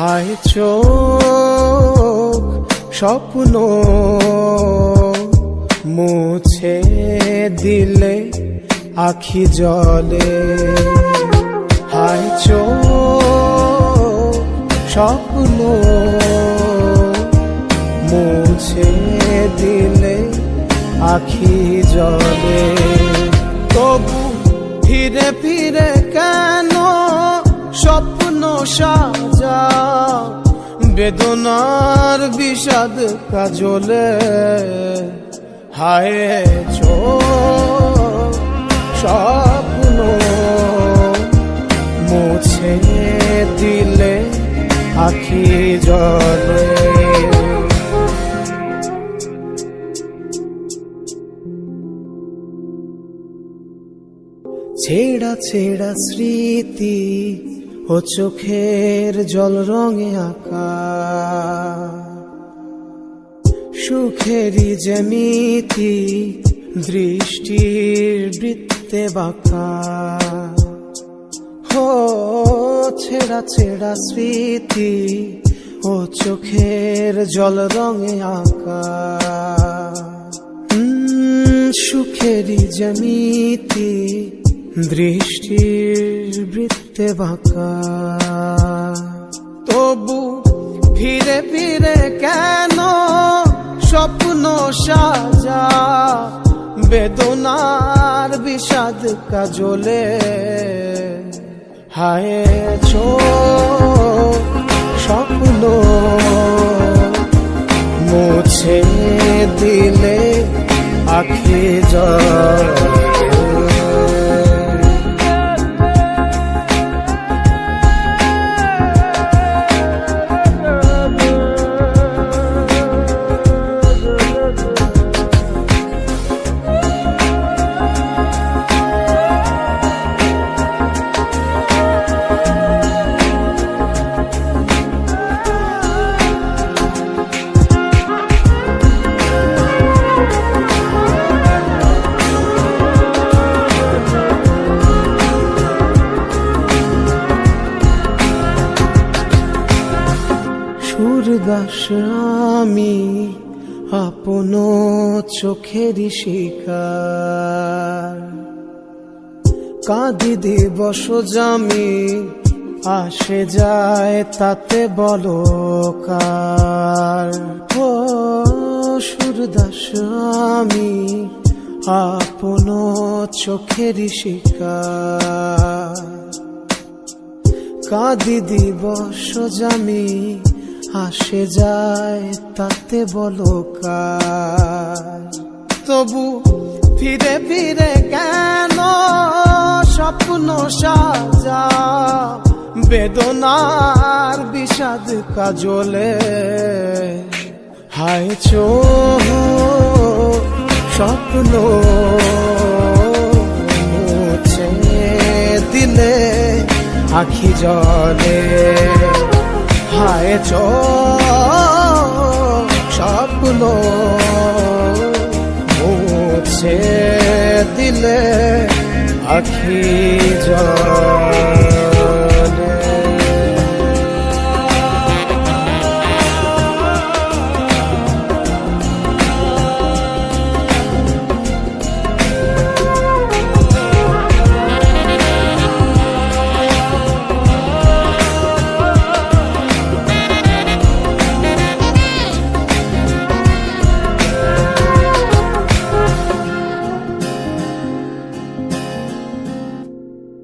হায় চোখ, স্বপ্ন মুছে দিলে আখি জলে। হায় চোখ, স্বপ্ন মুছে দিলে আখি জলে। তবু ফিরে ফিরে কেন স্বপ্ন সাজা বেদনার বিষাদ কাজলে। হায় চো স্বপ্ন মুছে দিলে আখি জলে ছেড়া ছেড়া স্মৃতি ও চোখের জল রঙে আঁকা। সুখেরই যেমিতি দৃষ্টির বৃত্তে বাঁকা। হো ছেড়া ছেড়া স্মৃতি ও চোখের জল রঙে আঁকা। সুখেরই জমিতি দৃষ্টির বৃত্তে বাঁকা। তবু ফিরে ফিরে কেন স্বপ্ন সাজা? বেদনার বিষাদ কাজলে হায় চো স্বপ্ন। মুছে দিলে আখি জল সুরদাস আমি আপন চোখেরই শিকার। কাঁদি দিবস জামি, আসে যায় তাতে বলো কার ও সুরদাস আমি আপন চোখেরই শিকার। কাঁদি দিবস জামি আসে যায়, তাতে বলো কার তবু ফিরে ফিরে কেন স্বপ্ন সাজা বেদনার বিষাদ কাজলে। হায় চো, স্বপ্ন মুছে দিলে আখি জলে। হায় স্বপ্ন মুছে দিলে আখি জলে